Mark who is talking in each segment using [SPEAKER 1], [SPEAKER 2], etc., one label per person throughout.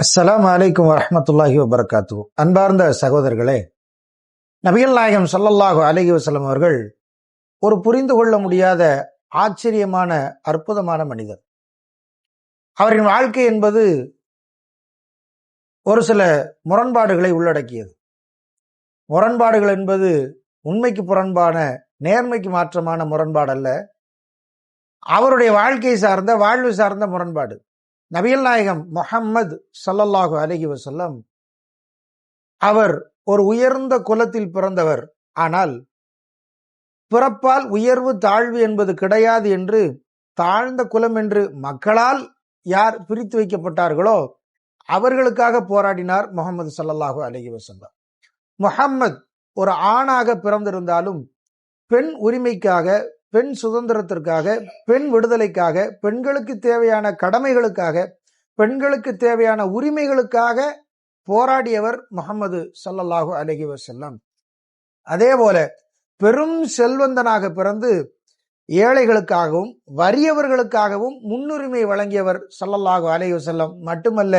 [SPEAKER 1] அஸ்ஸலாம் அலைக்கும் வரமத்துல்லாஹி வபரகாத்து அன்பார்ந்த சகோதரர்களே நபிகள் நாயகம் சல்லல்லாஹு அலஹி வசலம் அவர்கள் ஒரு புரிந்து கொள்ள முடியாத ஆச்சரியமான அற்புதமான மனிதர். அவரின் வாழ்க்கை என்பது ஒரு சில முரண்பாடுகளை உள்ளடக்கியது. முரண்பாடுகள் என்பது உண்மைக்கு புறம்பான நேர்மைக்கு மாற்றமான முரண்பாடு அல்ல அவருடைய வாழ்க்கை சார்ந்த வாழ்வு சார்ந்த முரண்பாடு. நபியல் நாயகம் முகம்மது சல்லல்லாஹு அலஹி வசல்லம் அவர் ஒரு உயர்ந்த குலத்தில் பிறந்தவர். ஆனால் பிறப்பால் உயர்வு தாழ்வு என்பது கிடையாது என்று தாழ்ந்த குலம் என்று மக்களால் யார் பிரித்து வைக்கப்பட்டார்களோ அவர்களுக்காக போராடினார் முகமது சல்லல்லாஹு அலஹி வசல்லம் முகம்மது ஒரு ஆணாக பிறந்திருந்தாலும் பெண் உரிமைக்காக பெண் சுதந்திரத்திற்காக பெண் விடுதலைக்காக பெண்களுக்கு தேவையான கடமைகளுக்காக பெண்களுக்கு தேவையான உரிமைகளுக்காக போராடியவர் முகமது சல்லல்லாஹு அலஹி வசல்லம் அதே போல பெரும் செல்வந்தனாக பிறந்து ஏழைகளுக்காகவும் வறியவர்களுக்காகவும் முன்னுரிமை வழங்கியவர் சல்லல்லாஹு அலஹி வசல்லம் மட்டுமல்ல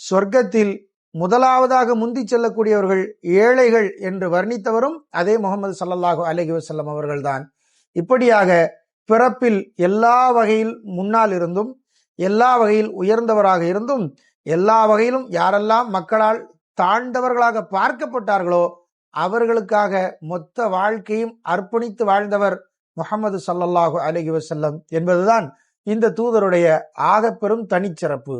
[SPEAKER 1] சொர்க்கத்தில் முதலாவதாக முந்தி செல்லக்கூடியவர்கள் ஏழைகள் என்று வர்ணித்தவரும் அதே முகமது சல்லல்லாஹு அலஹி வசல்லம் அவர்கள்தான். இப்படியாக பிறப்பில் எல்லா வகையில் முன்னால் இருந்தும் எல்லா வகையில் உயர்ந்தவராக இருந்தும் எல்லா வகையிலும் யாரெல்லாம் மக்களால் தாழ்ந்தவர்களாக பார்க்கப்பட்டார்களோ அவர்களுக்காக மொத்த வாழ்க்கையும் அர்ப்பணித்து வாழ்ந்தவர் முகமது சல்லல்லாஹு அலஹி வசல்லம் என்பதுதான் இந்த தூதருடைய ஆகப்பெரும் தனிச்சிறப்பு.